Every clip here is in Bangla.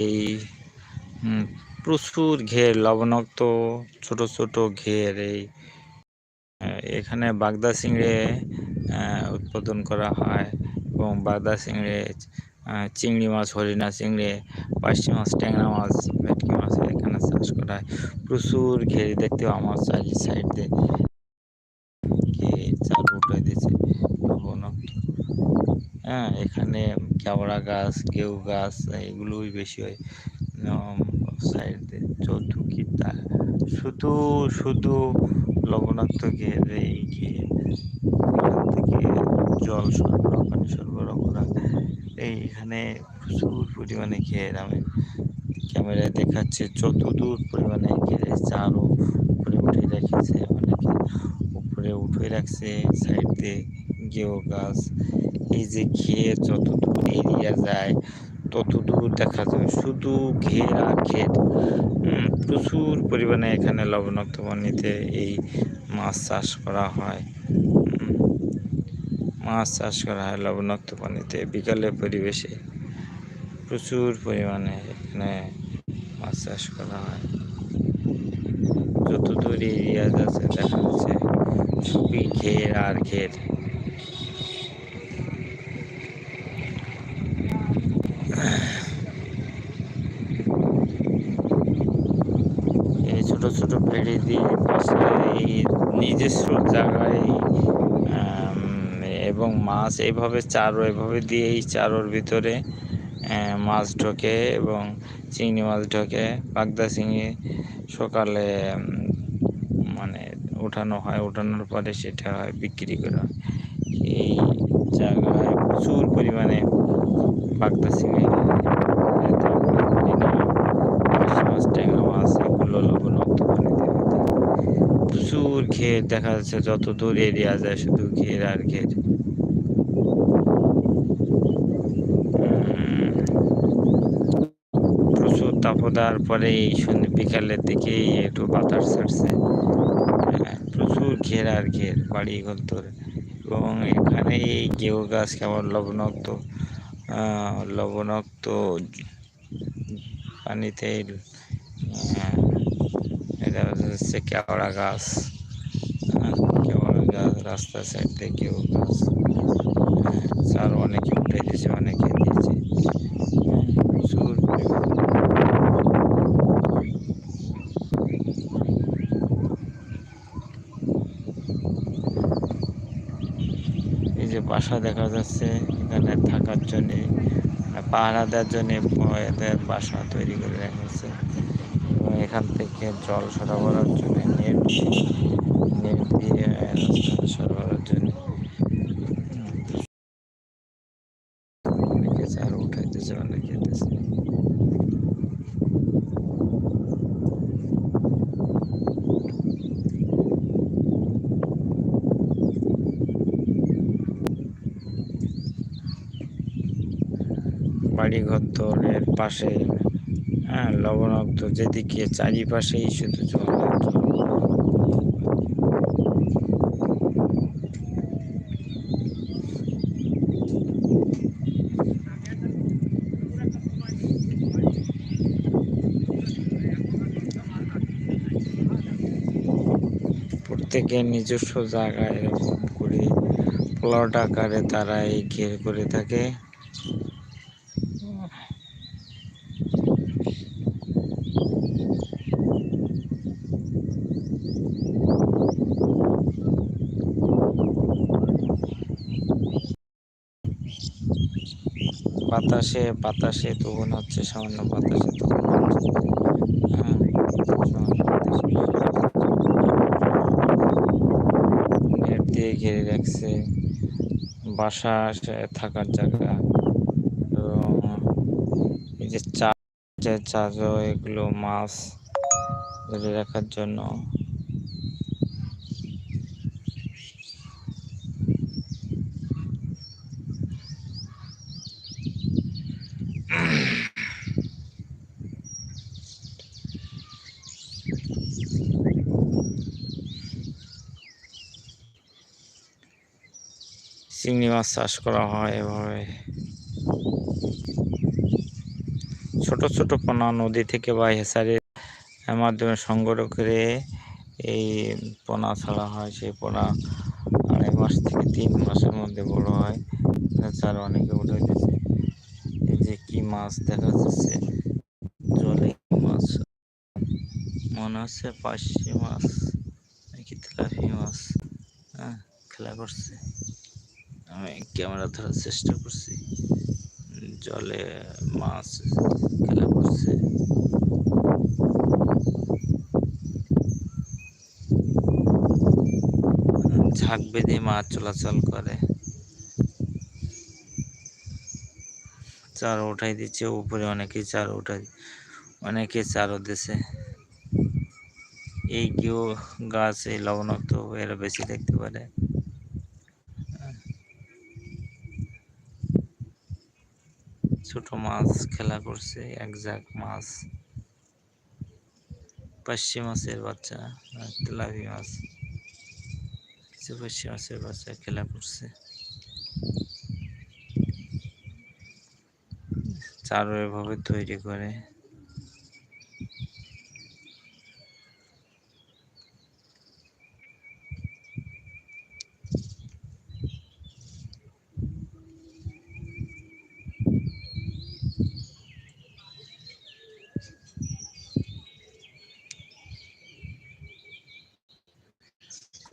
এই প্রচুর ঘের, লবণাক্ত, ছোট ছোট ঘের এই এখানে বাগদা চিংড়ে উৎপাদন করা হয় এবং বাগদা চিংড়ি চিংড়ি মাছ, হরিণা চিংড়ে পার্শি মাছ, ট্যাংরা মাছ, ভেটকি মাছ এখানে চাষ করা হয়। প্রচুর ঘের দেখতে আমার চারি সাইড। দিয়ে হ্যাঁ এখানে কেওড়া গাছ কেউ গাছ, এগুলোই বেশি হয়। সাইড চৌধুকি তা শুধু শুধু লবণাক্ত ঘের এই এখান থেকে জল সরবরাহ, পানি সরবরাহ করা। এইখানে প্রচুর পরিমাণে ঘের। আমি ক্যামেরায় দেখাচ্ছে, যতদূর পরিমাণে ঘেরে চারও উপরে উঠে রেখেছে। অনেকে উপরে উঠে রাখছে, সাইড দিয়ে গেও গাছ। এই যে ঘের যতদূর এরিয়া যায় ততদূর দেখা যায়। শুধু ঘের উম, প্রচুর পরিমাণে এখানে লবণাক্ত পানিতে এই মাছ চাষ করা হয়। মাছ চাষ করা হয় লবণাক্ত পানিতে। বিকালে পরিবেশে প্রচুর পরিমাণে এখানে মাছ চাষ করা হয়। যতদূর এরিয়া যাচ্ছে দেখা যাচ্ছে শুধুই ঘের আর ঘের এই ছোট ছোট ফেরি দিয়ে এই নিজস্ব জায়গায় এবং মাছ এইভাবে চারো, এভাবে দিয়ে এই চারোর ভিতরে মাছ ঢোকে এবং চিংড়ি মাছ ঢোকে। বাগদা চিংড়ি সকালে মানে ওঠানো হয়, ওঠানোর পরে সেটা হয় বিক্রি করা। এই জায়গায় প্রচুর পরিমাণে বাগদা চিংড়ি মাছ এগুলো লবণাক্ত পানিতে হয়ে থাকে। প্রচুর ঘের দেখা যাচ্ছে যত দূর এরিয়া যায় শুধু ঘের আর ঘের। প্রচুর তাপদার পরে এই বিকালের দিকে একটু বাতাস ছাড়ছে। হ্যাঁ, প্রচুর ঘের আর ঘের বাড়ি ঘর ধরে এবং এখানে এই গেউ গাছ কেমন লবণাক্ত লবণাক্ত পানিতে গাছ হ্যাঁ, কেওড়া গাছ। রাস্তার সাইড কেউ গাছ হ্যাঁ, চার অনেকে উঠে দিয়েছে অনেকে দিয়েছে হ্যাঁ, প্রচুর এই যে বাসা দেখা যাচ্ছে এখানে থাকার জন্যে পাহারা দেওয়ার জন্যে এদের বাসা তৈরি করে রেখেছে এবং এখান থেকে জল সরবরাহের জন্য নেট নেট দিয়ে সরবরাহের জন্য অনেকে বাড়িঘর পাশে হ্যাঁ লবণাক্ত যেদিকে চারিপাশেই শুধু জল আর জল প্রত্যেকের নিজস্ব জায়গায় এরকম করে প্লট আকারে তারা এই ঘের করে থাকে। বাতাসে বাতাসে তো মনে হচ্ছে, সামান্য বাতাসে তো হ্যাঁ, সামান্য বাতাসে। নেট দিয়ে ঘিরে রাখছে। বাসা থাকার জায়গা। এবং এই যে চা যে চাজো, এগুলো মাছ ধরে রাখার জন্য চিংড়ি মাছ চাষ করা হয় এভাবে। ছোট ছোট পোনা নদী থেকে বা হেসারের মাধ্যমে সংগ্রহ করে এই পোনা ছাড়া হয়। সেই পোনা আড়াই মাস থেকে তিন মাসের মধ্যে বড় হয়। চার অনেকে উঠে এই যে কি মাছ দেখা যাচ্ছে। জলে মাছ? মনে হচ্ছে পার্শে মাছ নাকি তেলাপি মাছ। হ্যাঁ খেলা করছে। আমি ক্যামেরা ধরার চেষ্টা করছি। জলে মাছ খেলা করছে। ঝাঁক বেঁধে মাছ চলাচল করে। চার উঠাই দিচ্ছে, উপরে অনেকেই চার উঠাই, অনেকে চারও দিছে। এই কেউ গাছ এই লবণাক্ত এরা বেশি দেখতে পারে। ছোট মাছ খেলা করছে এক ঝাঁক মাছ পার্শে মাছের বাচ্চা তেলাপি মাছ, কিছু পার্শে মাছের বাচ্চা খেলা করছে। চারও এভাবে তৈরি করে।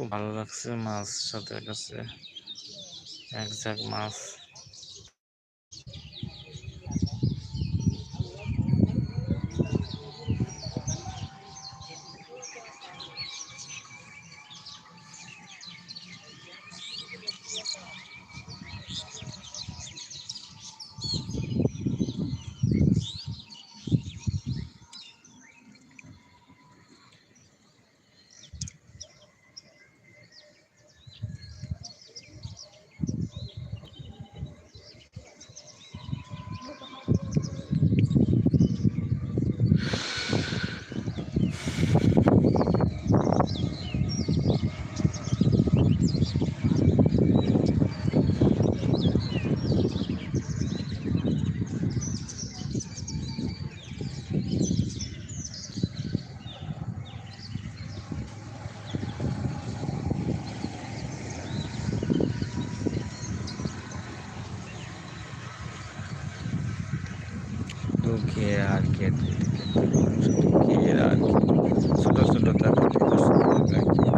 ভালো লাগছে মাছ সাথে কাছে। এক ঝাঁক মাছ। দু ঘের আর ঘের ঘের আর ছোট ছোট তাদের মনে